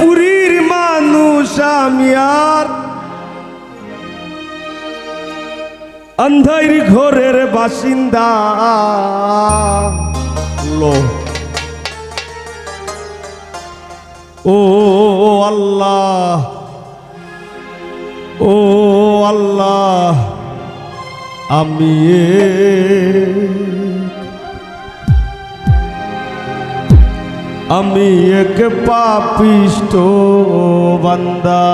পুরীর মানুষ আমি আর। আন্ধার ঘরের বাসিন্দা। লো। ও আল্লাহ। ও আল্লাহ আমি আমি এক পাপিষ্ট বান্দা।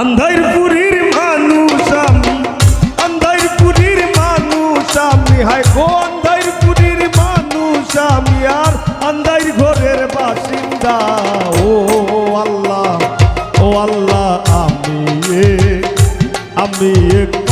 আন্ধার পুরীর মানুষ আমি, আন্ধার পুরীর মানুষ আমি, হায় গো আন্ধার পুরীর মানুষ আমি, আর আন্ধার ঘরের বাসিন্দা, ও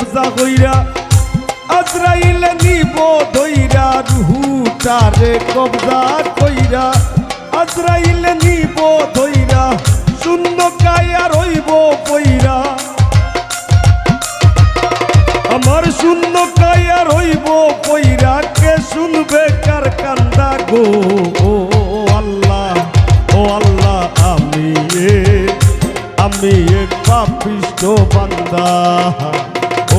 কবজা কইরা, আজরাইলে নিব দইরা, রুহুটারে কবজা কইরা। আজরাইলে নিব দইরা শূন্য কায়া রইব কইরা আমার শূন্য কায়া রইব কইরা কে শুনবে কার কান্দা গো? ও আল্লাহ ও আল্লাহ, আমি এক আমি এক পাপিষ্ট বান্দা।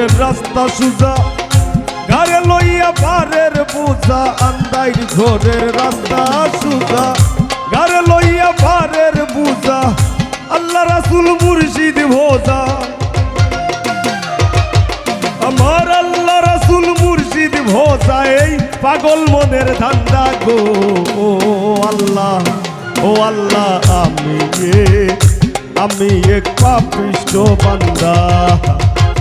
ঘরের রাস্তা সুজা গাড়ে লইয়া বারের বোঝা আন্দাইর ঘরের রাস্তা সুজা গাড়ে লইয়া বারের বোঝা, আল্লাহ রাসুল মুর্শিদ ভোজা। আমার আল্লাহ রাসুল মুর্শিদ ভোজা, এই পাগল মনের ধান্দা গো, ও আল্লাহ ও আল্লাহ, আমি আমি এক পাপিষ্ট বান্দা।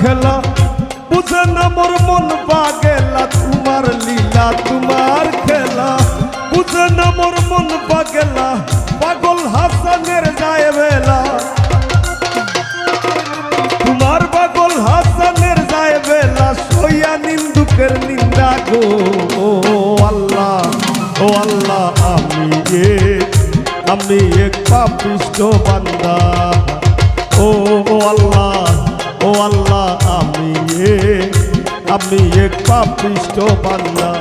খেলা। বুঝে না মোর মন পাগেলা, তোমার লীলা, তোমার খেলা। বুঝে না মোর মন পাগেলা, পাগল হাসানের যায় বেলা। তোমার পাগল হাসানের যায় বেলা, সইয়া নিন্দুকের নিন্দা গো। আল্লাহ, ও আল্লাহ, আমি এক আমি এক পাপিষ্ট বান্দা। ও আল্লাহ ও আল্লাহ, আমি আমি এক পাপিষ্ট বান্দা।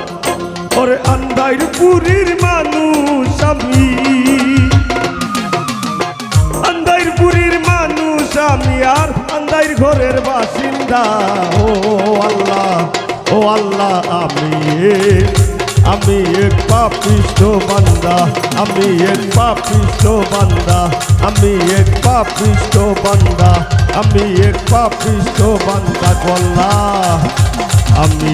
ওরে আন্দাইর পুরীর মানুষ আমি। আন্দাইর পুরীর মানুষ আমি আর আন্দাইর ঘরের বাসিন্দা। ও আল্লাহ ও আল্লাহ, আমি আমি এক পাপিষ্ট বান্দা, আমি এক পাপিষ্ট বান্দা, আমি এক পাপিষ্ট বান্দা, আমি এক পাপিষ্ট বান্দা গল্লা, আমি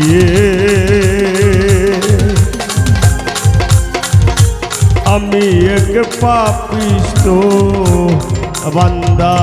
আমি এক পাপিষ্ট বান্দা।